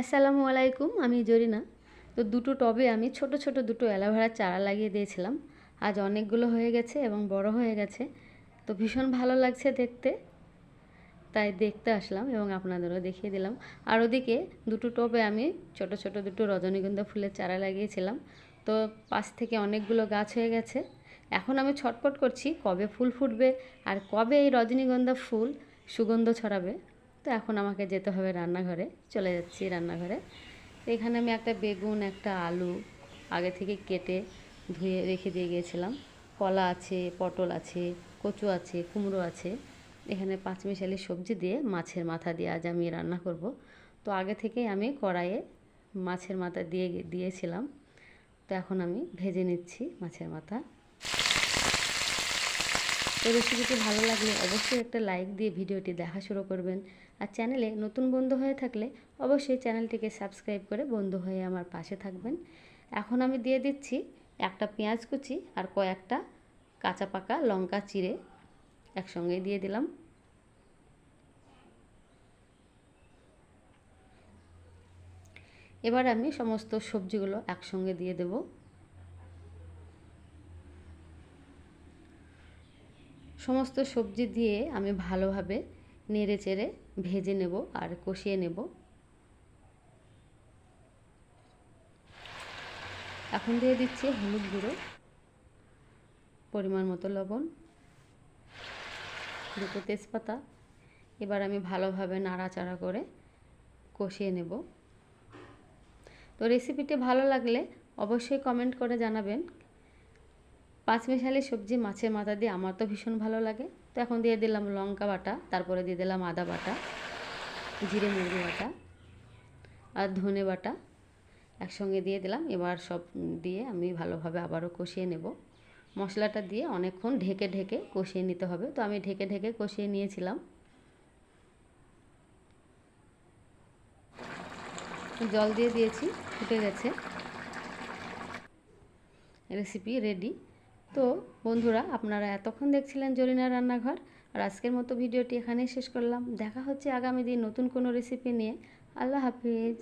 আসসালামু আলাইকুম, আমি জরিনা। তো দুটো টবে আমি ছোট ছোট দুটো অ্যালোভেরার চারা লাগিয়ে দিয়েছিলাম। আজ অনেকগুলো হয়ে গেছে এবং বড় হয়ে গেছে। তো ভীষণ ভালো লাগছে দেখতে। তাই দেখতে আসলাম এবং আপনাদেরও দেখিয়ে দিলাম। আর ওদিকে দুটো টবে আমি ছোট ছোট দুটো রজনীগন্ধা ফুলের চারা লাগিয়েছিলাম। তো পাশ থেকে অনেকগুলো গাছ হয়ে গেছে। এখন আমি ছটপট করছি কবে ফুল ফুটবে আর কবে এই রজনীগন্ধা ফুল সুগন্ধ ছড়াবে। তো এখন আমাকে যেতে হবে রান্নাঘরে, চলে যাচ্ছি রান্নাঘরে। তো এখানে আমি একটা বেগুন, একটা আলু আগে থেকে কেটে ধুয়ে রেখে দিয়ে গিয়েছিলাম। কলা আছে, পটল আছে, কচু আছে, কুমড়ো আছে। এখানে পাঁচমিশালি সবজি দিয়ে মাছের মাথা দিয়ে আজ আমি রান্না করব। তো আগে থেকেই আমি কড়াইয়ে মাছের মাথা দিয়ে দিয়েছিলাম। তো এখন আমি ভেজে নিচ্ছি মাছের মাথা। তো রেসিপিটি ভালো লাগলে অবশ্যই একটা লাইক দিয়ে ভিডিওটি দেখা শুরু করবেন। আর চ্যানেলে নতুন বন্ধু হয়ে থাকলে অবশ্যই চ্যানেলটিকে সাবস্ক্রাইব করে বন্ধু হয়ে আমার পাশে থাকবেন। এখন আমি দিয়ে দিচ্ছি একটা পেঁয়াজ কুচি আর কয়েকটা কাঁচা পাকা লঙ্কা চিড়ে একসঙ্গে দিয়ে দিলাম। এবার আমি সমস্ত সবজিগুলো একসঙ্গে দিয়ে দেবো। সমস্ত সবজি দিয়ে আমি ভালোভাবে নেড়ে চেড়ে ভেজে নেব আর কষিয়ে নেব। এখন দিয়ে দিচ্ছি হলুদ গুঁড়ো, পরিমাণ মতো লবণ, দুটো তেজপাতা। এবার আমি ভালোভাবে নাড়াচাড়া করে কষিয়ে নেব। তো রেসিপিটি ভালো লাগলে অবশ্যই কমেন্ট করে জানাবেন পাঁচমিশালি সবজি, মাছের মাথা দিয়ে আমার তো ভীষণ ভালো লাগে। তো এখন দিয়ে দিলাম লঙ্কা বাটা, তারপরে দিয়ে দিলাম আদা বাটা, জিরে মুরগি বাটা আর ধনে বাটা। একসঙ্গে দিয়ে দিলাম, এবার সব দিয়ে আমি ভালোভাবে আবারও কষিয়ে নেব। মশলাটা দিয়ে অনেকক্ষণ ঢেকে ঢেকে কষিয়ে নিতে হবে। তো আমি ঢেকে ঢেকে কষিয়ে নিয়েছিলাম। জল দিয়ে দিয়েছি, ফুটে গেছে। Recipe ready. তো বন্ধুরা, আপনারা এতক্ষণ দেখছিলেন জরিনার রান্নাঘর, আর আজকের মতো ভিডিওটি এখানেই শেষ করলাম। দেখা হচ্ছে আগামী দিন নতুন কোনো রেসিপি নিয়ে। আল্লাহ হাফিজ।